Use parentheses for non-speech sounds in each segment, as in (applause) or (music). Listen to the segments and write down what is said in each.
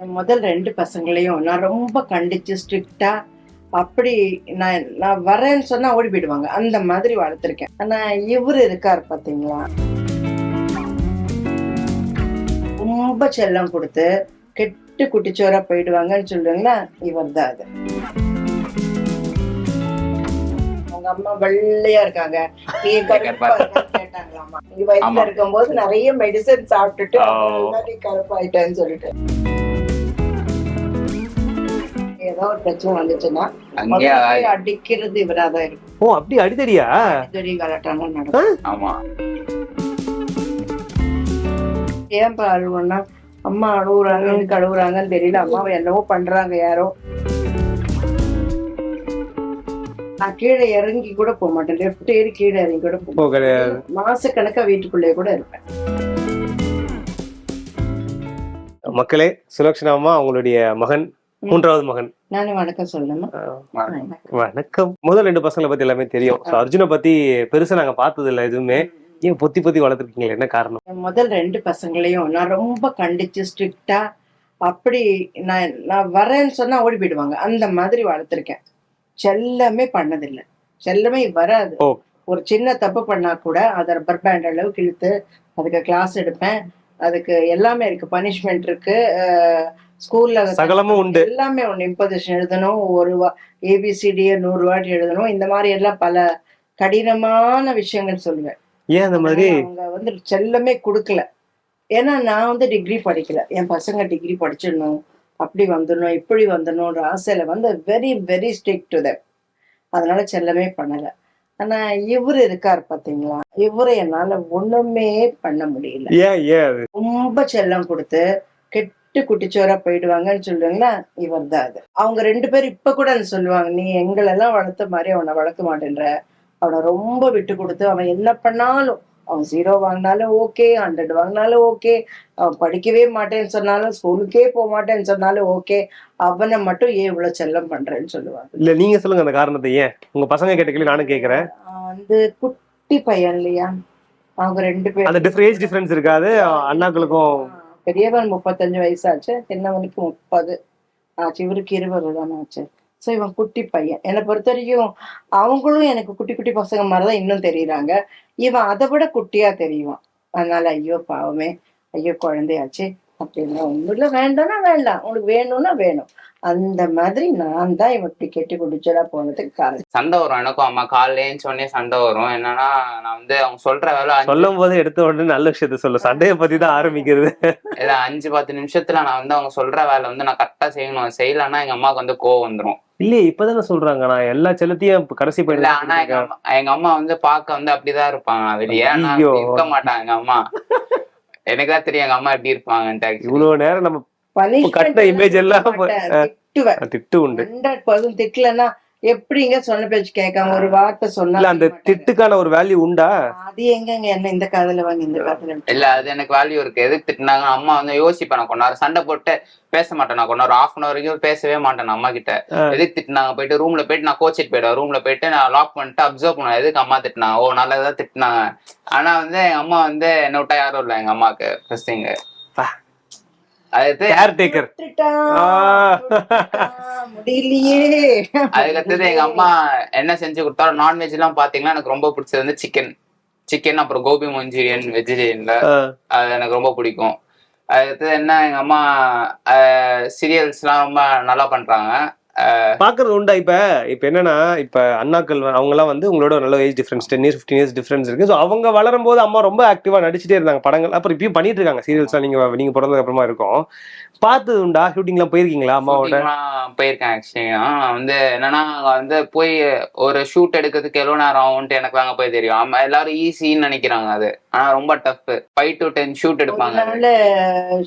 முதல் ரெண்டு பசங்களையும் நான் ரொம்ப கண்டிச்சு ஸ்ட்ரிக்டா அப்படி நான் நான் வரேன்னு சொன்னா ஓடி போயிடுவாங்க. அந்த மாதிரி வளர்த்துருக்கேன். ஆனா இவரு இருக்கார் பாத்தீங்களா? ரொம்ப செல்லம் கொடுத்து கெட்டு குட்டிச்சோரா போயிடுவாங்கன்னு சொல்லுவாங்களா இவர் தான் அது. அவங்க அம்மா வெள்ளையா இருக்காங்க. கேட்டாங்களாமா நீ ஆமா. இருக்கும்போது நிறைய மெடிசன் சாப்பிட்டுட்டு கருப்பாயிட்டேன்னு சொல்லிட்டு. ஏதோ ஒரு பிரச்சனை வந்துச்சுன்னா அடிக்கிறது இவராதான் இருக்கும் ஓ அப்படி அடிதடியா? பெரிய கலாட்டான நடக்கும். ஆமா. ஏன்பா அழுவன்னா அம்மா அழுகுறாங்க எனக்கு அழுகுறாங்கன்னு தெரியல அம்மாவை என்னவோ பண்றாங்க யாரோ. நான் கீழே இறங்கி கூட போக மாட்டேன். லெஃப்ட் ஏறி கீழே இறங்கி கூட போக கிடையாது. மாசக்கணக்கா வீட்டுக்குள்ளேயே கூட இருப்பேன். மக்களே சுலக்ஷனா அம்மா அவங்களுடைய மகன் மூன்றாவது மகன். நானே வணக்கம் சொல்லணுமா? வணக்கம். முதல் ரெண்டு பசங்களை பத்தி எல்லாமே தெரியும். அர்ஜுனை பத்தி பெருசா நாங்க பார்த்தது இல்ல எதுவுமே ஏன் பொத்தி பொத்தி வளர்த்துருக்கீங்களா? என்ன காரணம்? முதல் ரெண்டு பசங்களையும் நான் ரொம்ப கண்டிச்சு ஸ்ட்ரிக்டா அப்படி நான் நான் வரேன்னு சொன்னா ஓடி போயிடுவாங்க. அந்த மாதிரி வளர்த்துருக்கேன். செல்லமே பண்ணதில்லை. செல்லமே வராது. ஒரு சின்ன தப்பு பண்ணா கூட அதை ரப்பர் பேண்ட் அளவுக்கு இழுத்து அதுக்கு கிளாஸ் எடுப்பேன். அதுக்கு எல்லாமே இருக்கு. பனிஷ்மெண்ட் இருக்கு. ஸ்கூல்ல சகலமும் உண்டு. எல்லாமே ஒன்று இம்போசிஷன் எழுதணும் ஒரு ஏபிசிடியை நூறு வாட்டி எழுதணும். இந்த மாதிரி எல்லாம் பல கடினமான விஷயங்கள் சொல்லுவேன். ஏன் அந்த மாதிரி? அவங்க வந்து செல்லமே கொடுக்கல. ஏன்னா நான் வந்து டிகிரி படிக்கல. என் பசங்க டிகிரி படிச்சிடணும். அப்படி வந்துடணும் இப்படி வந்துடணும்ன்ற ஆசையில வந்து very very strict to that அதனால செல்லமே பண்ணல. ஆனா இவரு இருக்கார் பாத்தீங்களா? இவரை என்னால ஒண்ணுமே பண்ண முடியல. ரொம்ப செல்லம் கொடுத்து கெட்டு குட்டிச்சோரா போயிடுவாங்கன்னு சொல்லுவாங்களா இவர் தான் அது. அவங்க ரெண்டு பேரும் இப்ப கூட சொல்லுவாங்க. நீ எங்களெல்லாம் வளர்த்த மாதிரி அவனை வளர்க்க மாட்டேன்ற. அவனை ரொம்ப விட்டு கொடுத்து அவன் என்ன பண்ணாலும் அவன் ஜீரோ வாங்கினாலும் ஓகே ஹண்ட்ரட் வாங்கினாலும் ஓகே அவன் படிக்கவே மாட்டேன்னு சொன்னாலும் ஸ்கூலுக்கே போக மாட்டேன்னு சொன்னாலும் ஓகே அவனை மட்டும் ஏன் இவ்வளவு செல்லம் பண்றேன்னு சொல்லுவாங்க. இல்ல நீங்க சொல்லுங்க அந்த காரணத்தை ஏன்? உங்க பசங்க கேட்ட நானும் கேக்குறேன். வந்து குட்டி பையன் இல்லையா? அவங்க ரெண்டு பேரும் அந்த ஏஜ் டிஃபரன்ஸ் இருக்காது. அண்ணாக்களுக்கும் பெரியவன் முப்பத்தஞ்சு வயசாச்சு சின்னவனுக்கு முப்பது. ஆச்சு இவருக்கு இருபது தானே ஆச்சு. ஸோ இவன் குட்டி பையன். என்னை பொறுத்த வரைக்கும் அவங்களும் எனக்கு குட்டி குட்டி பசங்க மாதிரிதான் இன்னும் தெரியுறாங்க. இவன் அதை விட குட்டியா தெரியுவான். அதனால ஐயோ பாவமே. ஐயோ குழந்தையாச்சு. அப்படின்னா ஒன்றும் இல்லை. வேண்டாம்னா வேண்டாம். உனக்கு வேணும்னா வேணும். அந்த மாதிரி நான் தான் இவன் இப்படி கெட்டி குடிச்சலா போனதுக்கு காரணம். சண்டை வரும். எனக்கும் அம்மா காலையில ஏஞ்ச உடனே சண்டை வரும். என்னன்னா நான் வந்து அவங்க சொல்ற வேலை சொல்லும் போது எடுத்த உடனே நல்ல விஷயத்த சொல்ல. சண்டைய பத்தி தான் ஆரம்பிக்கிறது. இல்ல அஞ்சு பத்து நிமிஷத்துல நான் வந்து அவங்க சொல்ற வேலை வந்து நான் கரெக்டா செய்யணும். செய்யலன்னா எங்க அம்மாவுக்கு வந்து கோவம் வந்துரும். இல்லையே இப்பதானே சொல்றாங்க. நான் எல்லா செல்லத்தையும் கடைசி இல்ல ஆனா எங்க அம்மா எங்க அம்மா வந்து பார்க்க வந்து அப்படிதான் இருப்பாங்க. வெளியே இருக்க மாட்டாங்க எங்க அம்மா. எனக்கு தான் தெரியும் எங்க அம்மா எப்படி இருப்பாங்கன்ட்டு. இவ்வளவு நேரம் நம்ம Image எல்லாம் திட்டுவேன். திட்டு உண்டு. ஹண்ட்ரட் பர்சன்ட் திட்டலன்னா எப்படிங்க சொன்ன பேச்சு கேட்காம ஒரு வார்த்தை சொன்னா இல்ல அந்த. திட்டுக்கான ஒரு வேல்யூ உண்டா? அது எங்கங்க என்ன இந்த காதுல வாங்கி இந்த காதுல. இல்ல அது எனக்கு வேல்யூ இருக்கு. எதுக்கு திட்டினாங்க? அம்மா வந்து யோசிப்பேன் நான் நேரம் சண்டை போட்டு பேச மாட்டேன். நான் நேரம் ஆஃப் அன் வரைக்கும் பேசவே மாட்டேன் அம்மா கிட்ட. எதுக்கு திட்டினாங்க? போயிட்டு ரூம்ல போயிட்டு நான் கோச்சிட்டு போயிடுவேன். ரூம்ல போயிட்டு நான் லாக் பண்ணிட்டு அப்சர்வ் பண்ணுவேன். எதுக்கு அம்மா திட்டினாங்க? ஓ நல்லதா திட்டினாங்க. ஆனா வந்து எங்க அம்மா வந்து என்ன விட்டா யாரும் இல்ல எங்க அம்மாக்கு. ஃபர்ஸ்ட் அது கேர் டேக்கர் விட்டுட்டான், ஆ. விட்டுட்டான், முடியலையே. அதுக்கடுத்தது எங்க அம்மா என்ன செஞ்சு கொடுத்தாலும் நான்வெஜ் எல்லாம் பாத்தீங்கன்னா எனக்கு ரொம்ப பிடிச்சது வந்து சிக்கன் சிக்கன் அப்புறம் கோபி மஞ்சூரியன் வெஜிடேரியன்ல அது எனக்கு ரொம்ப பிடிக்கும். அடுத்தது என்ன எங்க அம்மா சீரியல்ஸ்லாம் ரொம்ப நல்லா பண்றாங்க. பாக்குறது உண்டா இப்ப? இப்ப என்னன்னா இப்ப அண்ணாக்கள் அவங்க எல்லாம் வந்து உங்களோட நல்ல age difference ten years fifteen years difference இருக்கு. ஸோ அவங்க வளரும் போது அம்மா ரொம்ப ஆக்டிவா நடிச்சிட்டே இருந்தாங்க படங்கள். அப்புறம் இப்பயும் பண்ணிட்டு இருக்காங்க. சீரியல்ஸ்லாம் நீங்க நீங்க பிறந்ததுக்கு அப்புறமா இருக்கும். பார்த்தது உண்டா? ஷூட்டிங்லாம் போயிருக்கீங்களா அம்மாவோட? போயிருக்கேன் ஆக்சுவலி நான் வந்து என்னன்னா வந்து போய் ஒரு ஷூட் எடுக்கிறதுக்கு எவ்வளவு நேரம் ஆகும்ட்டு எனக்கு தாங்க போய் தெரியும். ஆமா எல்லாரும் ஈஸின்னு நினைக்கிறாங்க அது. ஆனா ரொம்ப tough five to ten shoot எடுப்பாங்க. அதனால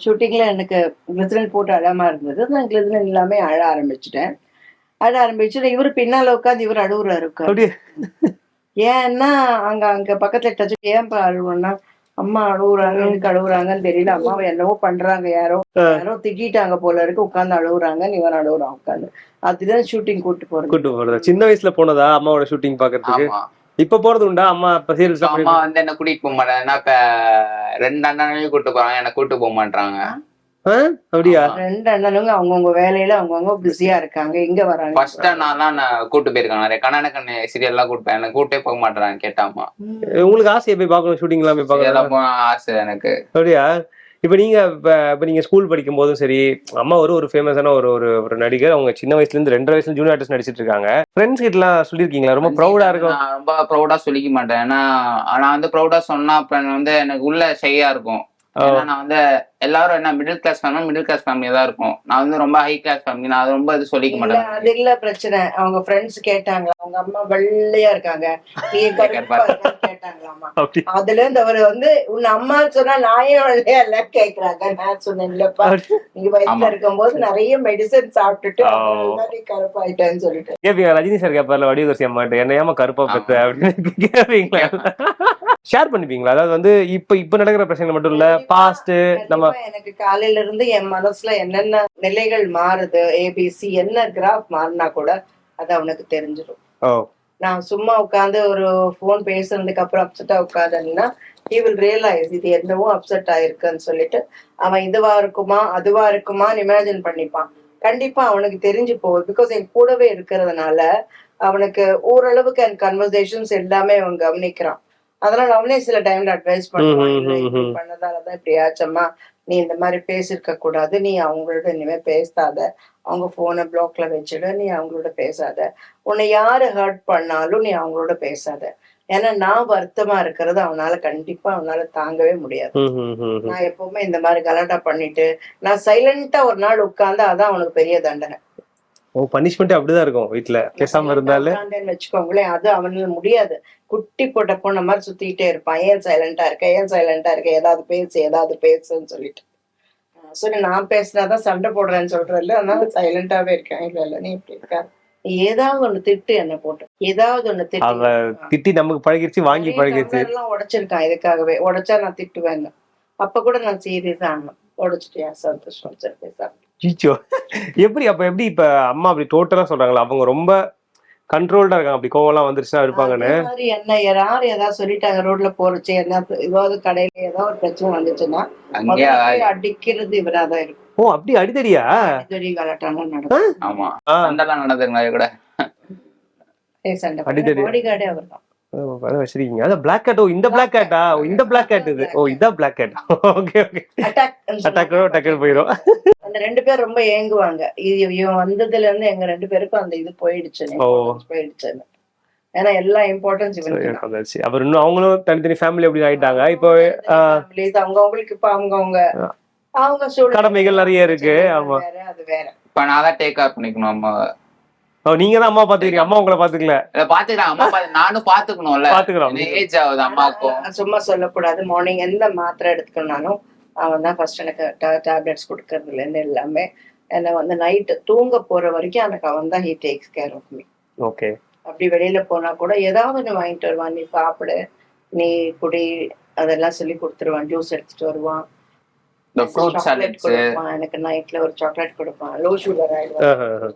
ஷூட்டிங்ல எனக்கு கிளிசரின் போட்டு அழாம இருந்தது. நான் கிளிசரின் இல்லாம அழ ஆரம்பிச்சிட்டேன். அழ ஆரம்பிச்சுட்டு இவரு பின்னால உட்காந்து இவர் அழுவுறாரு அப்படியே. ஏன்னா அங்க அங்க பக்கத்துல டச் ஏன்பா அழுவன்னா அம்மா அழுகுறாங்க எனக்கு அழுகுறாங்கன்னு தெரியல. அம்மாவை என்னவோ பண்றாங்க யாரோ யாரோ திட்டிட்டாங்க போல இருக்கு. உட்காந்து அழுகுறாங்க இவன் அழுகுறான் உட்காந்து அதுதான் ஷூட்டிங் கூட்டு போறது. கூட்டு போறது. சின்ன வயசுல போனதா அம்மாவோட ஷூட்டிங் பாக்குறதுக்கு? இப்ப போறது உண்டா? அம்மா இப்ப சீரியல்ஸ் அம்மா வந்து என்ன கூட்டிட்டு போக மாட்டாங்க. இப்ப ரெண்டு அண்ணனையும் கூட்டு போறாங்க என்ன கூட்டு போக மாட்டாங்க? அப்படியா? ரெண்டு அண்ணனுங்க அவங்கவுங்க வேலையில அவங்கவுங்க பிஸியா இருக்காங்க. இங்க வராங்க. ஃபர்ஸ்ட் நான் கூட்டு போயிருக்கேன் நிறைய கண்ணான கண்ணு சீரியல் எல்லாம் கூட்டு எனக்கு கூட்டே போக மாட்டேறாங்க கேட்டாமா. உங்களுக்கு ஆசையை போய் பார்க்கணும் ஷூட்டிங் எல்லாம் போய் போக ஆசை எனக்கு. அப்படியா? இப்ப நீங்க இப்ப இப்ப நீங்க ஸ்கூல் படிக்கும் போதும் சரி அம்மா ஒரு ஒரு ஃபேமஸான ஒரு ஒரு ஒரு நடிகர். அவங்க சின்ன வயசுல இருந்து ரெண்டரை வயசுல ஜூனியர் ஆர்டிஸ்ட் நடிச்சிட்டு இருக்காங்க. ஃப்ரெண்ட்ஸ் கிட்ட எல்லாம் சொல்லிருக்கீங்களா ரொம்ப ப்ரௌடா இருக்கும். நான் ரொம்ப ப்ரௌடா சொல்லிக்க மாட்டேன். ஏன்னா நான் வந்து ப்ரௌடா சொன்னா அப்ப வந்து எனக்கு உள்ள ஷையா இருக்கும். நான் வந்து எல்லாரும் என்ன middle class family middle class family தான் இருக்கும். நான் வந்து ரொம்ப ஹை கிளாஸ் ஃபேமிலி நான் அது ரொம்ப இது சொல்லிக்க மாட்டேன். அது இல்ல பிரச்சனை. அவங்க ஃப்ரெண்ட்ஸ் கேட்டாங்க. அவங்க அம்மா வெள்ளையா இருக்காங்க. நீ (laughs) கேட்டாங்களாமா. அப்படி அதுல இருந்து அவர் வந்து உன் அம்மா சொன்னா நாயே வெள்ளையா இல்ல கேக்குறாங்க. நான் சொன்னேன் இல்லப்பா நீங்க ஆமா. இருக்கும்போது நிறைய மெடிசன் சாப்பிட்டுட்டு கருப்பாயிட்டேன்னு சொல்லிட்டு. ரஜினி சார் கேப்பார்ல வடிவதர்சி அம்மாட்ட என்ன ஏமா கருப்பா பெத்த? அப்படின்னு கேப்பீங்களா ஷேர் பண்ணிப்பீங்களா அதாவது வந்து இப்ப இப்ப நடக்கிற பிரச்சனை மட்டும் இல்ல பாஸ்ட் நம்ம எனக்கு காலையில இருந்து என் மனசுல என்னென்ன நிலைகள் மாறுது ஏபிசி என்ன கிராஃப் மாறினா கூட அது அவனுக்கு தெரிஞ்சிடும் நான் சும்மா உட்காந்து ஒரு ஃபோன் பேசுனதுக்கு அப்புறம் அப்செட்டா உட்காந்தேன்னா he will ரியலைஸ் இது என்னவோ அப்செட் ஆயிருக்குன்னு சொல்லிட்டு அவன் இதுவா இருக்குமா அதுவா இருக்குமான்னு இமேஜின் பண்ணிப்பான். கண்டிப்பா அவனுக்கு தெரிஞ்சு போகுது. பிகாஸ் என் கூடவே இருக்கிறதுனால அவனுக்கு ஓரளவுக்கு என் கன்வர்சேஷன்ஸ் எல்லாமே அவன் கவனிக்கிறான். அதனால அவனே சில டைம்ல அட்வைஸ் பண்ணுவான். ம்ஹும், "இல்ல, இப்படி ம்ஹும். பண்ணதாலதான் இப்படி ஆச்சம்மா. நீ இந்த மாதிரி பேசியிருக்க கூடாது. நீ அவங்களோட இனிமே பேசாத. அவங்க போனை பிளாக்ல வச்சுடு. நீ அவங்களோட பேசாத. உன்னை யாரு ஹர்ட் பண்ணாலும் நீ அவங்களோட பேசாத. ஏன்னா நான் வருத்தமா இருக்கிறது அவனால கண்டிப்பா அவனால தாங்கவே முடியாது. நான் எப்பவுமே இந்த மாதிரி கலாட்டா பண்ணிட்டு நான் சைலண்டா ஒரு நாள் உட்கார்ந்தா அதான் அவனுக்கு பெரிய தண்டனை. ஓ பனிஷ்மெண்ட் அப்படிதான் இருக்கும் வீட்ல. பேசாம இருந்தாலே. வச்சுக்கோங்களேன் அது அவனால முடியாது. குட்டி போட்ட பொண்ண மாதிரி சுத்திக்கிட்டே இருப்பான். ஏன் சைலண்டா இருக்க? ஏன் சைலண்டா இருக்க? ஏதாவது பேசு ஏதாவது பேசுன்னு சொல்லிட்டு. சரி நான் பேசினாதான் சண்டை போடுறேன்னு சொல்றேன்ல அதனால சைலண்டாவே இருக்கேன். இல்ல இல்ல நீ இப்படி இருக்க நீ ஏதாவது ஒண்ணு திட்டு என்ன போட்டு. ஏதாவது ஒண்ணு திட்டு. திட்டி நமக்கு பழகிருச்சு வாங்கி பழகிருச்சு. எல்லாம் உடைச்சிருக்கான் இதுக்காகவே. உடைச்சா நான் திட்டுவேன் அப்ப கூட நான் சீரியஸா ஆனேன் உடைச்சிட்டியா சந்தோஷம். சரி பேசாம. சீச்சோ எப்படி அப்ப எப்படி இப்ப அம்மா அப்படி டோட்டலா சொல்றாங்களா? அவங்க ரொம்ப கண்ட்ரோல்டா இருக்காங்க. அப்படி கோவம்லாம் வந்துருச்சுன்னா இருப்பாங்கன்னு. என்ன யாராவது ஏதாவது சொல்லிட்டாங்க ரோட்ல போறச்சு என்ன ஏதாவது கடையில ஏதாவது ஒரு பிரச்சனை வந்துச்சுன்னா அடிக்கிறது இவராதான் இருக்கும். ஓ அப்படி அடிதடியா? அடிக்கடி கலாட்டாலாம் நடக்கும். ஆமா. ஆ, சண்டைலாம் நடந்துருங்க கூட. கார்டே அவர் தான் வச்சிருக்கீங்க. அதான் பிளாக் கேட் ஓ இந்த பிளாக் கேட்டா இந்த பிளாக் கேட் இது. ஓ இதான் black cat okay okay attack attack டக்குன்னு போயிடும் அந்த ரெண்டு பேர் ரொம்ப ஏங்குவாங்க. இது இவன் வந்ததுல இருந்து எங்க ரெண்டு பேருக்கும் அந்த இது போயிடுச்சு. போயிடுச்சுன்னு ஏன்னா எல்லா இம்பார்ட்டன்ஸ் இவனுக்கு அப்புறம் இன்னும் அவங்களும் தனித்தனி ஃபேமிலி அப்படி ஆயிட்டாங்க. இப்போ அவங்க அவங்களுக்கு இப்ப அவங்க அவங்க அவங்க கடமைகள் நிறைய இருக்கு. ஆமா. வேற அது வேற. இப்ப நான் தான் டேக் கேர் பண்ணிக்கணும் நீங்க தான் அம்மா பாத்துக்கிறீங்க. அம்மா உங்களை பாத்துக்கல. பாத்துக்கிறேன். அம்மா பாத்து- நானும் பாத்துக்கணும்ல. பாத்துக்கிறோம். ஏஜ் ஆகுது அம்மாக்கும் நான் சும்மா சொல்லக்கூடாது மார்னிங் எந்த மாத்திரை எடுத்துக்கணும்னாலும் அவன் தான் ஃபர்ஸ்ட் எனக்கு டேப்லெட்ஸ் கொடுக்கறதுல இருந்து எல்லாமே. என்னை வந்து நைட்டு தூங்க போற வரைக்கும் எனக்கு அவன் தான் he takes care of me okay அப்படி வெளியில போனா கூட ஏதாவது ஒன்று வாங்கிட்டு வருவான். நீ சாப்பிடு நீ குடி அதெல்லாம் சொல்லி கொடுத்துருவான். ஜூஸ் எடுத்துட்டு வருவான். எனக்கு நைட்ல ஒரு சாக்லேட் கொடுப்பான். லோ சுகர் ஆயிடுவான்.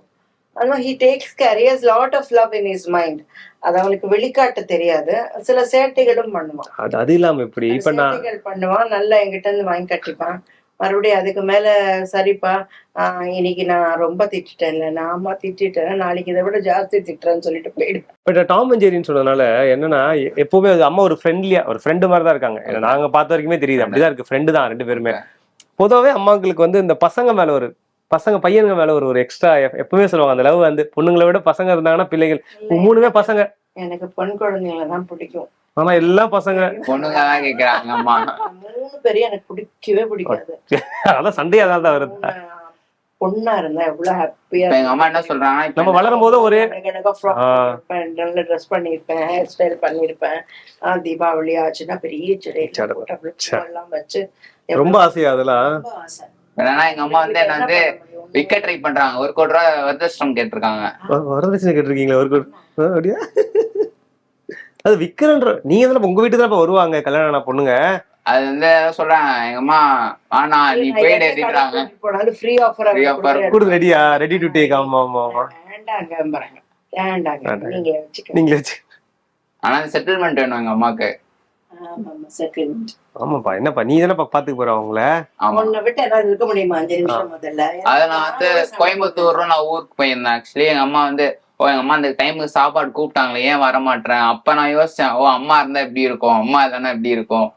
அதனால he takes care has lot of love in his mind அது அவனுக்கு வெளிக்காட்ட தெரியாது. சில சேட்டைகளும் பண்ணுவான். அது அது இல்லாம இப்படி இப்ப நான் சேட்டைகள் பண்ணுவான். நல்லா என்கிட்ட இருந்து வாங்கி கட்டிப்பான். மறுபடியும் அதுக்கு மேல சரிப்பா ஆஹ் இன்னைக்கு நான் ரொம்ப திட்டிட்டேன்ல. நான் ஆமா திட்டிட்டேன். நாளைக்கு இதை விட ஜாஸ்தி திட்டுறேன்னு சொல்லிட்டு போயிடுவேன். பட் டாம் அண்ட் ஜெரின்னு சொன்னதுனால என்னன்னா எப்பவுமே அது அம்மா ஒரு ஃப்ரெண்ட்லியா ஒரு ஃப்ரெண்டு மாதிரி தான் இருக்காங்க நாங்க பார்த்த வரைக்குமே தெரியுது. அப்படிதான் இருக்கு. ஃப்ரெண்டு தான் ரெண்டு பேருமே. பொதுவாவே அம்மாங்களுக்கு வந்து இந்த பசங்க மேல ஒரு பசங்க பையனுங்க மேல ஒரு ஒரு எக்ஸ்ட்ரா எப்பவுமே சொல்லுவாங்க அந்த லவ் வந்து பொண்ணுங்களை விட பசங்க இருந்தாங்கன்னா பிள்ளைகள் மூணுமே பசங்க. எனக்கு பெண் குழந்தைங்களை தான் பிடிக்கும். ஆனா எல்லாம் பசங்க. பொண்ணுங்க தான் கேக்குறாங்க அம்மா. மூணு பேரையும் எனக்கு பிடிக்கவே பிடிக்காது. (laughs) அதான் சண்டையா தான் வருது. பொண்ணா இருந்தா எவ்வளவு ஹாப்பியா எங்க அம்மா என்ன சொல்றாங்கன்னா இப்ப நம்ம வளரும் போது ஒரு நல்ல ட்ரெஸ் பண்ணிருப்பேன் ஹேர் ஸ்டைல் பண்ணிருப்பேன் ஆஹ் தீபாவளி ஆச்சுன்னா பெரிய செடி வச்சு ரொம்ப ஆசையா அதெல்லாம்? ரொம்ப ஆசை. என்னன்னா எங்க அம்மா வந்து என்ன வந்து விக்க ட்ரை பண்றாங்க. ஒரு கோடி ரூபாய் வரதட்சணம் கேட்டிருக்காங்க. வரதட்சணை கேட்டிருக்கீங்களா ஒரு கோடி? அப்படியா? அது விக்கிறன்ற நீங்க தானே உங்க வீட்டுக்கு தான் வருவாங்க கல்யாணம் ஆன பொண்ணுங்க. அது வந்து சொல்றாங்க எங்க அம்மா ஆனா நீ அப்படின்றாங்க. போனாலும் ஃப்ரீ ஆஃபர் Free offer. கொடுத்து ரெடியா ரெடி டு டேக் ஆமா ஆமா ஆமா. வேண்டாங்க. நீங்க வச்சுக்க நீங்களே வச்சு ஆனா செட்டில்மெண்ட் வேணும் எங்க அம்மாக்கு. ஆமாப்பா. என்னப்பா நீ தானேப்பா பாத்துக்க போற அவங்கள? உன்னை விட்டு ஏதாவது இருக்க முடியுமா? அஞ்சு நிமிஷம் முதல்ல? அத நான் வந்து கோயம்புத்தூர் நான் ஊருக்கு போயிருந்தேன். ஆக்சுவலி எங்க அம்மா வந்து ஓ எங்க அம்மா அந்த டைமுக்கு சாப்பாடு கூப்பிட்டாங்களே ஏன் வர மாட்டேன் அப்ப நான் யோசிச்சேன் ஓ அம்மா இருந்தா எப்படி இருக்கும்? அம்மா இல்லைன்னா எப்படி இருக்கும்?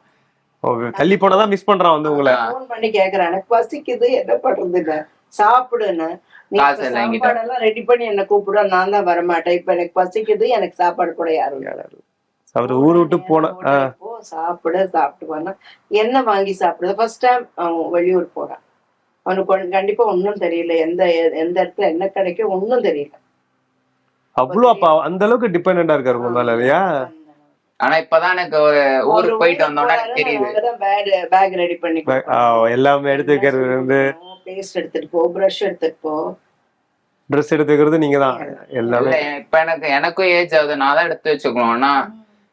தள்ளி போனதான் மிஸ் பண்றான் வந்து உங்களை. ஃபோன் பண்ணி கேக்குறேன். எனக்கு பசிக்குது என்ன சாப்பிடுன்னு. காசு இல்லை என்கிட்ட. சாப்பாடெல்லாம் ரெடி பண்ணி என்ன கூப்பிட நான் தான் வரமாட்டேன். இப்ப எனக்கு பசிக்குது எனக்கு சாப்பாடு கூட யாரும் இல்ல. அவர் ஊர் விட்டு போன சாப்பிடு சாப்பிட்டு போனா என்ன வாங்கி சாப்பிடுறது? ஃபர்ஸ்ட் டைம் அவன் வெளியூர் போறான். அவனுக்கு கண்டிப்பா ஒண்ணும் தெரியல. எந்த எந்த இடத்துல என்ன கிடைக்கும் ஒண்ணும் தெரியல. அவ்வளவு அப்பா அந்த அளவுக்கு டிபெண்டா இருக்காரு உங்க மேல இல்லையா? ஆனா இப்பதான் எனக்கு ஒரு ஊருக்கு போயிட்டு எனக்கு தெரியுது. பேக் ரெடி பண்ணி எல்லாமே எடுத்து வைக்கிறது வந்து பேஸ்ட் எடுத்துட்டு போ பிரஷ் எடுத்துட்டு போ. ட்ரெஸ் எடுத்து வைக்கிறது நீங்க தான். எல்லாமே இல்ல இப்ப எனக்கு எனக்கும் ஏஜ் ஆகுது. நான் தான் எடுத்து வச்சுக்கணும். ஆனா ஏன்னா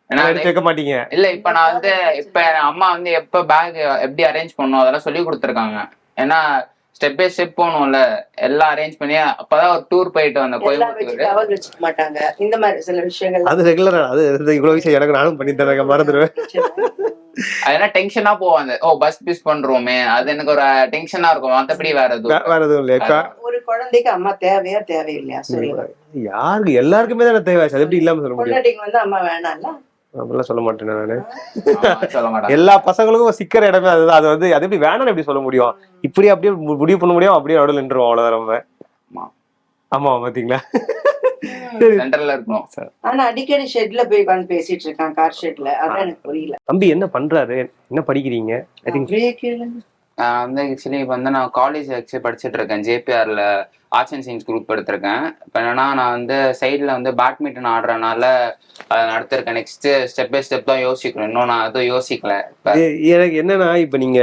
எடுத்து மாட்டீங்க இல்ல இப்ப நான் வந்து இப்ப அம்மா வந்து எப்ப பேக் எப்படி அரேஞ்ச் பண்ணும் அதெல்லாம் சொல்லி கொடுத்துருக்காங்க. ஏன்னா ஸ்டெப் பை ஸ்டெப் போகணும்ல எல்லாம் அரேஞ்ச் பண்ணி அப்பதான் ஒரு டூர் போயிட்டு வச்சு கோயம்புத்தூர் மாட்டாங்க. இந்த மாதிரி சில விஷயங்கள். அது ரெகுலரா அது இவ்வளவு விஷயம் எனக்கு நானும் பண்ணி தரேன் மறந்துடுவேன். அதெல்லாம் டென்ஷனா போவாங்க ஓ பஸ் மிஸ் பண்றோமே அது எனக்கு ஒரு டென்ஷனா இருக்கும் மத்தபடி வேற எதுவும் வேற எதுவும் இல்லையா? ஒரு குழந்தைக்கு அம்மா தேவையா தேவையில்லையா? சொல்லி யாருக்கு எல்லாருக்குமே தானே தேவை அது எப்படி இல்லாம சொல்ல முடியும்? வந்து அம்மா வேணாம்ல? அப்படிலாம் சொல்ல மாட்டேன் நானு. எல்லா பசங்களுக்கும் சிக்கிற இடமே அதுதான். அது வந்து அது எப்படி வேணாம்னு எப்படி சொல்ல முடியும்? இப்படி அப்படியே முடிவு பண்ண முடியும் அப்படியே நடுவில் நின்றுவோம் அவ்வளவுதான் நம்ம. ஆமா. பாத்தீங்களா? ஆனா அடிக்கடி ஷெட்ல போய் உட்காந்து பேசிட்டு இருக்கான் கார் ஷெட்ல அதான் எனக்கு புரியல. தம்பி என்ன பண்றாரு? என்ன படிக்கிறீங்க? ஐ திங்க் நான் வந்து ஆக்சுவலி இப்போ வந்து நான் காலேஜ் ஆக்சுவலி படிச்சுட்டு இருக்கேன். ஜேபிஆர்ல ஆர்ட்ஸ் அண்ட் சயின்ஸ் குரூப் எடுத்திருக்கேன் இப்போ என்னன்னா நான் வந்து சைடில் வந்து பேட்மிண்டன் ஆடுறதுனால அதை நடத்திருக்கேன். நெக்ஸ்ட் ஸ்டெப் பை ஸ்டெப் தான் யோசிக்கணும். இன்னும் நான் எதுவும் யோசிக்கல. எனக்கு என்னன்னா இப்போ நீங்க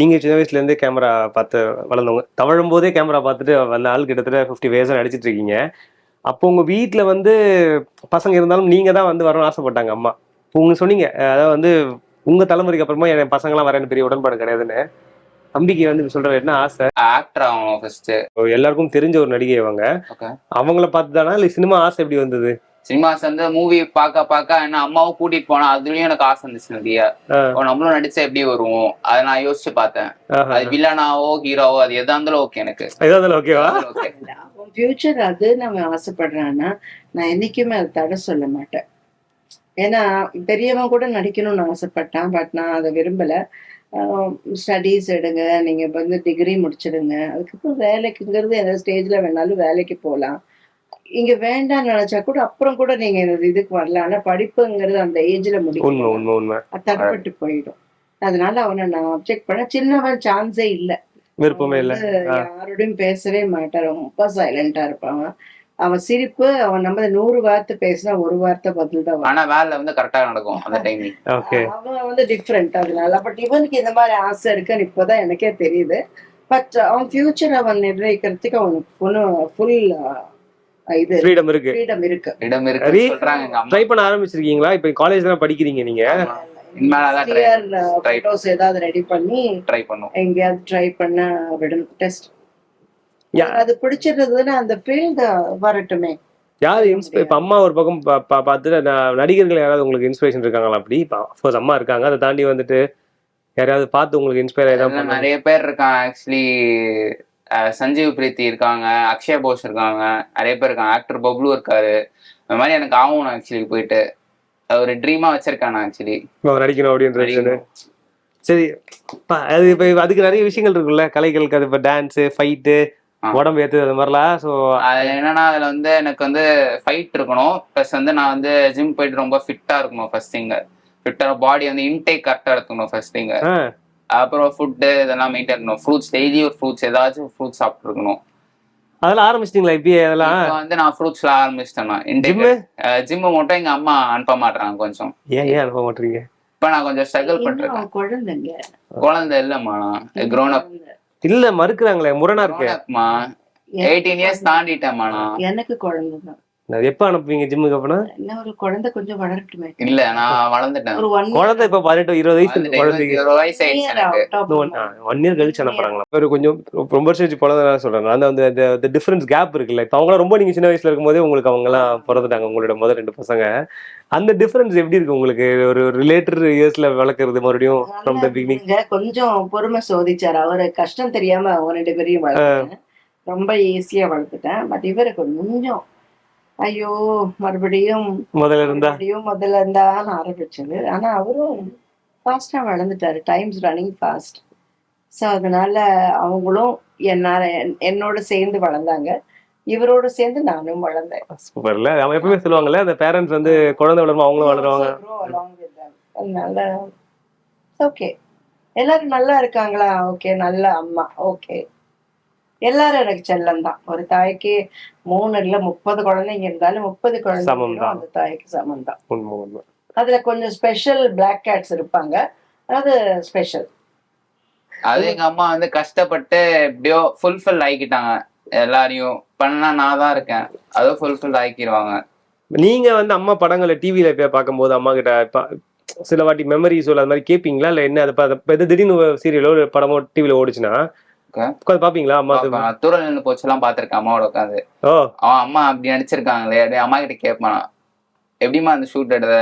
நீங்க சின்ன வயசுல இருந்தே கேமரா பார்த்து வளர்ந்தவங்க தவழும் போதே கேமரா பார்த்துட்டு வந்த ஆள் கிட்டத்தட்ட ஃபிஃப்டி வயசாக நடிச்சிட்டு இருக்கீங்க. அப்போ உங்க வீட்டில் வந்து பசங்க இருந்தாலும் நீங்க தான் வந்து வரணும்னு ஆசைப்பட்டாங்க அம்மா. இப்போ உங்க சொன்னீங்க அதாவது வந்து உங்க தலைமுறைக்கு அப்புறமா என் பசங்களாம் வரேன்னு பெரிய உடன்பாடு கிடையாதுன்னு. தம்பிக்கு வந்து சொல்ற என்ன ஆசை? ஆக்டர் ஆகணும் ஃபர்ஸ்ட் எல்லாருக்கும் தெரிஞ்ச ஒரு நடிகை அவங்க. அவங்கள பார்த்து தானா இல்ல சினிமா ஆசை எப்படி வந்தது? சினிமாஸ் வந்து மூவி பார்க்க பார்க்க என்ன அம்மாவும் கூட்டிட்டு போனா அதுலயும் எனக்கு ஆசை இருந்துச்சு நிறைய. நம்மளும் நடிச்சா எப்படி வருவோம்? அதை நான் யோசிச்சு பார்த்தேன். அது வில்லனாவோ ஹீரோவோ அது எதா இருந்தாலும் ஓகே எனக்கு. ஏதாவது ஓகேவா ஓகே அவன் ஃபியூச்சர் அது நம்ம ஆசைப்படுறான்னா நான் என்னைக்குமே அதை தடை சொல்ல மாட்டேன். ஏன்னா பெரியவன் கூட நடிக்கணும்னு ஆசைப்பட்டான் பட் நான் அதை விரும்பல. ஸ்டடீஸ் எடுங்க. நீங்க வந்து டிகிரி முடிச்சிடுங்க. அதுக்கப்புறம் வேலைக்குங்கிறது எந்த ஸ்டேஜ்ல வேணாலும் வேலைக்கு போகலாம் இங்க வேண்டாம்னு நினைச்சா கூட அப்புறம் கூட நீங்க இந்த இதுக்கு வரலாம். ஆனா படிப்புங்கிறது அந்த ஏஜ்ல அது தடைப்பட்டு போயிடும். அதனால அவனை நான் அப்செக்ட் பண்ண சின்னவன் சான்ஸே இல்ல. விருப்பமே இல்ல. யாரோடையும் பேசவே மாட்டான். ரொம்ப சைலண்டா இருப்பான். அவன் சிரிப்பு அவன் நம்ம நூறு வார்த்தை பேசினா ஒரு வார்த்தை பதில் தான் வரும். ஆனா வேலை வந்து கரெக்டா நடக்கும் அந்த (laughs) டைமிங் ஓகே அவன் வந்து டிஃப்ரெண்ட் அதனால. பட் இவனுக்கு இந்த மாதிரி ஆசை இருக்குன்னு இப்போதான் எனக்கே தெரியுது. பட் அவன் ஃபியூச்சர் அவன் நிர்ணயிக்கிறதுக்கு அவனுக்கு ஃபுல் இது ஃப்ரீடம் இருக்கு. ஃப்ரீடம் இருக்கு. இடம். இருக்கு சொல்றாங்க ட்ரை பண்ண ஆரம்பிச்சிருக்கீங்களா? இப்ப காலேஜ் தான் படிக்கிறீங்க நீங்க. போட்டோஸ் ஏதாவது ரெடி பண்ணி ட்ரை பண்ணும். எங்கேயாவது ட்ரை பண்ண விடணும். டெஸ்ட். அது பிடிச்சிருந்ததுன்னா அந்த ஃபீல்டு வரட்டுமே. யாரு இன்ஸ்பை இப்ப அம்மா ஒரு பக்கம் பார்த்துட்டு நடிகர்கள் யாராவது உங்களுக்கு இன்ஸ்பிரேஷன் இருக்காங்களா அப்படி? இப்போ அஃப்கோர்ஸ் அம்மா இருக்காங்க. அதை தாண்டி வந்துட்டு யாரையாவது பார்த்து உங்களுக்கு இன்ஸ்பயர் ஆயிதான் நிறைய பேர் இருக்காங்க. ஆக்சுவலி சஞ்சீவ் பிரீத்தி இருக்காங்க அக்ஷய போஸ் இருக்காங்க நிறைய பேர் இருக்காங்க. ஆக்டர் பப்ளு இருக்காரு. அந்த மாதிரி எனக்கு ஆகணும் ஆக்சுவலி போயிட்டு. ஒரு ட்ரீமா வச்சிருக்கேன் நான் ஆக்சுவலி இப்போ நடிக்கணும் அப்படின்றது சரி. அது இப்போ அதுக்கு நிறைய விஷயங்கள் இருக்குல்ல. கலைகளுக்கு அது இப்போ டான்ஸு ஃபைட்டு. உடம்பு ஏத்து அது மாதிரிலாம் ஸோ அது என்னன்னா அதுல வந்து எனக்கு வந்து ஃபைட் இருக்கணும். ப்ளஸ் வந்து நான் வந்து ஜிம் போயிட்டு ரொம்ப ஃபிட்டா இருக்கணும் ஃபர்ஸ்ட் திங் ஃபிட்டா பாடி வந்து இன்டேக் கரெக்டா எடுத்துக்கணும் ஃபர்ஸ்ட் திங் அப்புறம் ஃபுட்டு இதெல்லாம் மெயின்டைன் பண்ணணும். ஃப்ரூட்ஸ் டெய்லி ஒரு ஃப்ரூட்ஸ் ஏதாச்சும் ஃப்ரூட்ஸ் சாப்பிட்டு இருக்கணும் அதெல்லாம் ஆரம்பிச்சிட்டிங்களா இப்பயே அதெல்லாம் வந்து நான் ஃப்ரூட்ஸ்ல ஆரம்பிச்சிட்டேன் நான். ஜிம்மு ஜிம்மு மட்டும் எங்க அம்மா அனுப்ப மாட்டாங்க கொஞ்சம். ஏன் ஏன் அனுப்ப மாட்டீங்க இப்ப நான் கொஞ்சம் ஸ்ட்ரகிள் அவன் குழந்தைங்க? குழந்தை இல்லம்மா. நான் க்ரோன் அப் இல்ல மறுக்குறாங்களே முரணா இருக்கு. எயிட்டீன் இயர்ஸ் தாண்டிட்டேம்மா நான் எனக்கு குழந்தை எப்ப அனுப்புவீங்க ஜிம்முக்கு அப்பனா? என்ன ஒரு குழந்தை கொஞ்சம் வளரட்டுமே. இல்ல நான் வளர்ந்துட்டேன். ஒரு ஒன் குழந்தை இப்ப பதினெட்டு இருபது வயசு. குழந்தைக்கு. இருபத்தி ஒரு வயசு ஒன் இயர் கழிச்சு அனுப்புறாங்களா ஒரு கொஞ்சம் ரொம்ப வருஷம் பிறந்தனால சொல்றேன் அந்த அந்த டிஃபரன்ஸ் கேப் இருக்குல்ல. இப்ப அவங்களாம் ரொம்ப நீங்க சின்ன வயசுல இருக்கும்போதே உங்களுக்கு அவங்க எல்லாம் பிறந்துட்டாங்க. உங்களோட முதல் ரெண்டு பசங்க. அந்த டிஃபரன்ஸ் எப்படி இருக்கு உங்களுக்கு? ஒரு ரிலேட்டட் இயர்ஸ்ல வளர்க்கறது மறுபடியும் ஃப்ரம் த பிகினிங் கொஞ்சம் பொறுமை சோதிச்சாரு. அவரு கஷ்டம் தெரியாம அவங்க ரெண்டு பேரையும் ரொம்ப ஈஸியா வளர்த்துட்டேன். பட் இவரு கொஞ்சம் ஐயோ மறுபடியும் முதல்ல இருந்தா? மறுபடியும் முதல்ல இருந்தான்னு ஆரம்பிச்சது. ஆனா அவரும் ஃபாஸ்டா வளர்ந்துட்டாரு. டைம்ஸ் ரன்னிங் ஃபாஸ்ட் ஸோ அதனால அவங்களும் என்னால என்- என்னோட சேர்ந்து வளர்ந்தாங்க. இவரோட சேர்ந்து நானும் வளர்ந்தேன். சூப்பர்ல. அவன் எப்பவுமே சொல்லுவாங்கல்ல அந்த பேரண்ட்ஸ் வந்து குழந்தை வளரும் அவங்களும் வளருவாங்க. அதனால ஓகே எல்லாரும் நல்லா இருக்காங்களா? ஓகே நல்ல அம்மா. ஓகே எல்லாரும் எனக்கு செல்லம் தான் ஒரு தாய்க்கு மூணு இல்ல முப்பது குழந்தைங்க இருந்தாலும் முப்பது சமம்தான். அந்த தாய்க்கு சமம் தான் அதுல கொஞ்சம் ஸ்பெஷல் பிளாக் கேட்ஸ் இருப்பாங்க. அது ஸ்பெஷல் அது எங்க அம்மா வந்து கஷ்டப்பட்டு எப்படியோ ஃபுல்ஃபில் ஆக்கிட்டாங்க எல்லாரையும் பண்ணா நான் தான் இருக்கேன். அதுவும் ஃபுல்ஃபில் ஆக்கிடுவாங்க நீங்க வந்து அம்மா படங்களை டிவில போய் பார்க்கும்போது அம்மா கிட்ட சில வாட்டி மெமரிஸ் அது மாதிரி கேப்பீங்களா? இல்ல என்ன அது திடீர்னு சீரியலோ படமோ டிவில ஓடுச்சுன்னா. உட்காந்து பாப்பீங்களா? அம்மா. தூரல் நின்று போச்செல்லாம் பாத்திருக்கேன் அம்மாவோட உட்காந்து. அவன் அம்மா அப்படி நடிச்சிருக்காங்களே அப்படியே அம்மா கிட்ட கேட்பான். எப்படிம்மா அந்த ஷூட் எடுத்த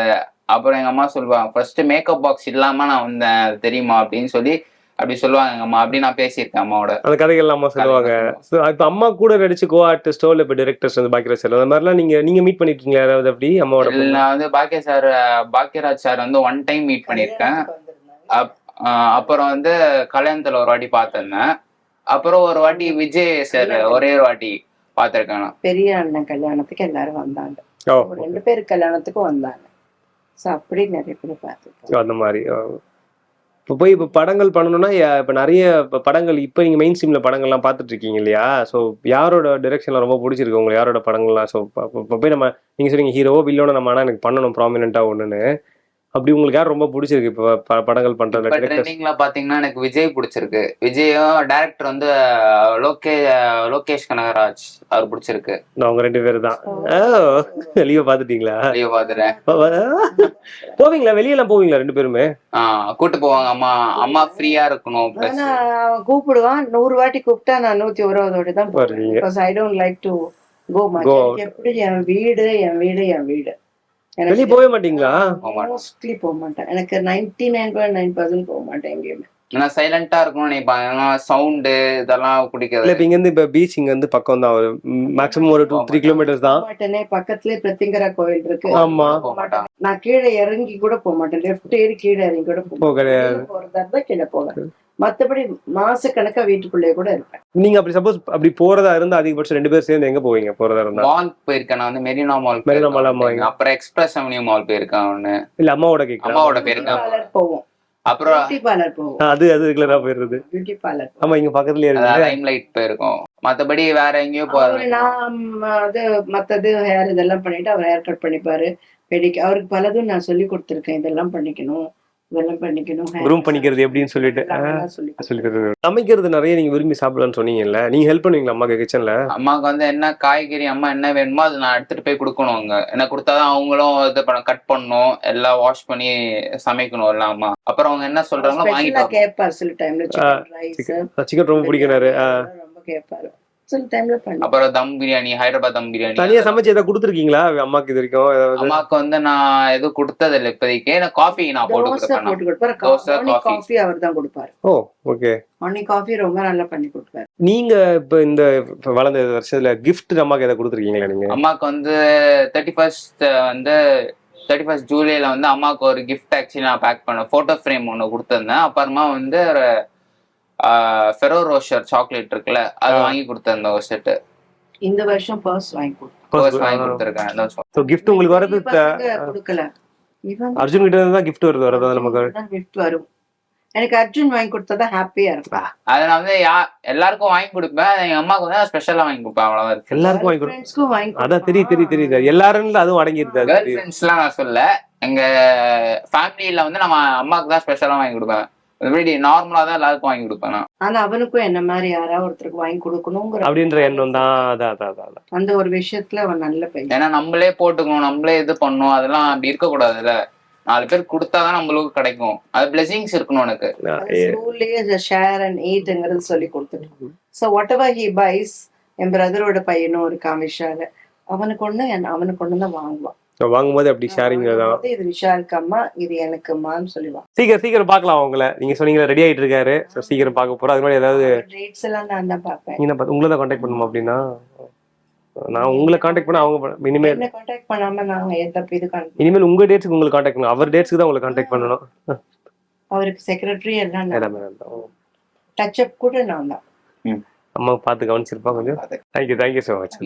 அப்புறம் எங்க அம்மா சொல்லுவாங்க ஃபர்ஸ்ட் மேக்கப் பாக்ஸ் இல்லாம நான் வந்தேன் தெரியுமா? அப்படின்னு சொல்லி அப்படி சொல்லுவாங்க எங்க அம்மா. அப்படி நான் பேசியிருக்கேன் அம்மாவோட. அந்த கதைகள் அம்மா சொல்லுவாங்க. இப்ப அம்மா கூட நடிச்சு கோ ஆர்டிஸ்டோ இல்ல இப்ப டிரெக்டர்ஸ் வந்து பாக்கியராஜ் சார். அந்த மாதிரிலாம் நீங்க நீங்க மீட் பண்ணிருக்கீங்களா? யாராவது அப்படி அம்மாவோட நான் வந்து பாக்கிய சார் பாக்கியராஜ் சார் வந்து ஒன் டைம் மீட் பண்ணியிருக்கேன். அப்புறம் வந்து கல்யாணத்துல ஒரு வாட்டி பார்த்திருந்தேன். அப்புறம் ஒரு வாட்டி விஜய் சார் ஒரே ஒரு வாட்டி பார்த்திருக்கேன்? நான். பெரிய அண்ணன் கல்யாணத்துக்கு எல்லாரும் வந்தாங்க. ஓ ரெண்டு பேர் கல்யாணத்துக்கும் வந்தாங்க. ஸோ அப்படி நிறைய பேர் பார்த்துருக்கோம். அந்த மாதிரி ஓ. இப்போ போய் இப்போ படங்கள் பண்ணணும்னா இப்போ நிறைய இப்போ படங்கள் இப்போ நீங்கள் மெயின் ஸ்ட்ரீமில் படங்கள்லாம் பார்த்துட்டு இருக்கீங்க இல்லையா? ஸோ யாரோட டிரெக்ஷன்லாம் ரொம்ப பிடிச்சிருக்கு? உங்களுக்கு யாரோட படங்கள்லாம்? ஸோ இப்போ போய் நம்ம நீங்கள் சொல்றீங்க ஹீரோவோ வில்லோட நம்ம ஆனால் எனக்கு பண்ணணும் ப்ராமினெண்ட்டாக ஒன்றுன்னு அப்படி உங்களுக்கு யார் ரொம்ப பிடிச்சிருக்கு? இப்போ படங்கள் ட்ரெண்டிங்ல பாத்தீங்கன்னா எனக்கு விஜய் பிடிச்சிருக்கு. விஜயும் டைரக்டர் வந்து லோகே லோகேஷ் கனகராஜ் அவர் பிடிச்சிருக்கு. அவங்க ரெண்டு பேர் தான் ஓ வெளியே பார்த்துட்டீங்களா வெளியே பாத்துறேன் போவீங்களா? வெளியெல்லாம் போவீங்களா ரெண்டு பேருமே? ஆஹ் கூட்டு போவாங்க. அம்மா அம்மா ஃப்ரீயா இருக்கணும் கூப்பிடுவான். நூறு வாட்டி கூப்பிட்டா நான் நூத்தி ஒருபதோட தான். Because I don't like to go much எப்படி என் வீடு என் வீடு என் வீடு. வெளியே போகவே மாட்டீங்களா? போக மாட்டேன். மோஸ்ட்லி போக மாட்டேன். எனக்கு ninety nine point nine percent போக மாட்டேன் எங்கேயுமே. ஏன்னா சைலண்டா இருக்கணும்னு நினைப்பாங்க. சவுண்டு இதெல்லாம் இல்லை பிடிக்காது இப்போ இங்கேருந்து இப்போ பீச் இங்கேருந்து பக்கம் தான். ஒரு மேக்ஸிமம் ஒரு டூ த்ரீ கிலோமீட்டர்ஸ் தான். மாட்டேனே. பக்கத்துலயே பிரத்திங்கரா கோயில் இருக்கு. ஆமா. நான் கீழே இறங்கி கூட போக மாட்டேன். லெஃப்ட் ஏறி கீழே இறங்கி கூட போக கிடையாது. போறதா இருந்தா கீழே போவேன். மத்தபடி மாச கணக்கா வீட்டுக்குள்ளேயே கூட இருப்பேன். நீங்க அப்படி சப்போஸ் அப்படி போறதா இருந்தா அதிகபட்சம் ரெண்டு பேர் சேர்ந்து எங்க போவீங்க? போறதா இருந்தா? மால் போயிருக்கேன் நான் வந்து மெரினா மால் மெரினா மால். ஆமா. அப்புறம் எக்ஸ்பிரஸ் அவென்யூ மால் போயிருக்கேன் ஒண்ணு. இல்ல அம்மாவோட கேட்கலாம் அம்மாவோட போயிருக்கேன். போவோம். அப்புறம் பியூட்டி பார்லர் போவோம். அது அது ரெகுலரா போயிடுறது. பியூட்டி பார்லர் ஆமா இங்க பக்கத்துலயே இருக்கு லைம் லைட் போயிருக்கோம். மத்தபடி வேற எங்கேயோ போறது நான் அது மத்தது ஹேர் இதெல்லாம் பண்ணிட்டு அவர் ஹேர் கட் பண்ணிப்பாரு. பெடிக்கு அவருக்கு பலதும் நான் சொல்லி கொடுத்துருக்கேன். இதெல்லாம் பண்ணிக்கணும். Groom பண்ணிக்கிறது எப்படின்னு சொல்லிட்டு. சொல்லிக்கிறது. சமைக்கிறது நிறைய நீங்க விரும்பி சாப்பிடலாம்னு சொன்னீங்கல்ல. நீங்க ஹெல்ப் பண்ணுவீங்களா அம்மாக்கு கிச்சன்ல அம்மாவுக்கு வந்து என்ன காய்கறி அம்மா என்ன வேணுமோ அதை நான் எடுத்துட்டு போய் கொடுக்கணும் அங்க. என்ன கொடுத்தாதான் அவங்களும் இது பண்ண கட் பண்ணணும். எல்லாம் வாஷ் பண்ணி சமைக்கணும் எல்லாம் அம்மா. அப்புறம் அவங்க என்ன சொல்றாங்களோ வாங்கிட்டு. கேட்பாரு சில டைம்ல சிக்கன் ரொம்ப பிடிக்கிறாரு ரொம்ப கேட்பாரு. சில டைம்ல பண்ணி அப்புறம் தம் பிரியாணி ஹைதராபாத் தம் பிரியாணி. தனியா சமைச்சு ஏதாவது கொடுத்துருக்கீங்களா? அம்மாக்கு இது வரைக்கும் ஏதாவது? அம்மாவுக்கு வந்து நான் எதுவும் கொடுத்தது இல்லை இப்போதைக்கு நான் காஃபி நான் போட்டு கொடுப்பேன் தோசை. காஃபி அவர் தான் கொடுப்பாரு. ஓ ஓகே மார்னிங் காஃபி ரொம்ப நல்லா பண்ணி கொடுப்பாரு. நீங்க இப்ப இந்த வளர்ந்த வருஷத்துல கிஃப்ட் அம்மாக்கு ஏதாவது கொடுத்துருக்கீங்களா நீங்க? அம்மாவுக்கு வந்து தேர்ட்டி ஃபர்ஸ்ட் வந்து தேர்ட்டி ஃபர்ஸ்ட் ஜூலைல வந்து அம்மாவுக்கு ஒரு கிஃப்ட் ஆக்சுவலி நான் பேக் பண்ணேன். ஃபோட்டோ ஃப்ரேம் ஒன்று கொடுத்துருந்தேன். அப்புறமா வந்து ஒரு ஃபெரோ ரோஷர் சாக்லேட் இருக்குல்ல அது. வாங்கி கொடுத்துருந்தேன் ஒரு செட்டு இந்த வருஷம் பர்ஸ் வாங்கி பர்ஸ் வாங்கி கொடுத்துருக்கேன் ஸோ கிஃப்ட் உங்களுக்கு வரது கொடுக்கல. அர்ஜுன் கிட்ட இருந்து தான் கிஃப்ட் வருது வரது நமக்கு? கிஃப்ட் வரும். எனக்கு அர்ஜுன் வாங்கி கொடுத்தா ஹாப்பியா இருக்கும் அதை நான் வந்து யா எல்லாருக்கும் வாங்கி கொடுப்பேன் எங்க அம்மாவுக்கு வந்து ஸ்பெஷலா வாங்கி கொடுப்பேன் அவ்வளவுதான் இருக்கு. எல்லாருக்கும் வாங்கி கொடு ஃப்ரெண்ட்ஸ்க்கும் வாங்கி அதான் தெரியும் தெரியும் தெரியுது. எல்லாரும் அதுவும் கேர்ள் ஃப்ரெண்ட்ஸ்லாம் நான் சொல்ல எங்க ஃபேமிலியில வந்து நம்ம அம்மாவுக்கு தான் ஸ்பெஷலா வாங்கி கொடுப்பேன். மத்தபடி நார்மலா தான் எல்லாருக்கும் வாங்கி கொடுப்பேன் நான். ஆனா அவனுக்கும் என்ன மாதிரி யாராவது ஒருத்தருக்கு வாங்கி கொடுக்கணுங்கிற அப்படின்ற எண்ணம் தான் அதான் அதான் அதான் அதான். அந்த ஒரு விஷயத்துல அவன் நல்ல பையன். ஏன்னா நம்மளே போட்டுக்கணும் நம்மளே இது பண்ணணும் அதெல்லாம் அப்படி இருக்க கூடாதுல்ல நாலு பேர் கொடுத்தாதான் நம்மளுக்கு கிடைக்கும். அது பிளெஸிங்ஸ் இருக்கணும் உனக்கு. ஸ்கூல்லயே ஷேர் அண்ட் ஈட்ங்கிறது சொல்லி கொடுத்துட்டு so whatever he buys என் பிரதரோட பையனும் ஒரு காமிஷால அவனுக்கு ஒண்ணு அவனுக்கு ஒண்ணு தான் வாங்குவான். வாங்கும்போது அப்படி ஷேரிங் தான். இது விஷாலுக்கு அம்மா இது எனக்கும்மான்னு சொல்லுவான் சீக்கிரம் சீக்கிரம் பார்க்கலாம் அவங்கள. நீங்க சொன்னீங்க ரெடி ஆயிட்டு இருக்காரு. சீக்கிரம் பார்க்க போறோம். அது மாதிரி ஏதாவது ரேட்ஸ் எல்லாம் நான் தான் பார்ப்பேன். நீங்க உங்களை தான் காண்டாக்ட் பண்ணுமா அப்படின்னா? நான் உங்களை காண்டாக்ட் பண்ண அவங்க இனிமேல் என்ன கான்டாக்ட் பண்ணாம நாங்க எந்த இது இனிமேல் உங்க டேட்ஸ்க்கு உங்களுக்கு காண்டாக்ட் பண்ணணும். அவர் டேட்ஸ்க்கு தான் உங்களை காண்டாக்ட் பண்ணணும். அவருக்கு செக்ரட்டரி எல்லாம் வேண்டாம். டச் அப் கூட நான் தான். அம்மா பார்த்து கவனிச்சிருப்பா கொஞ்சம். Thank you thank you so much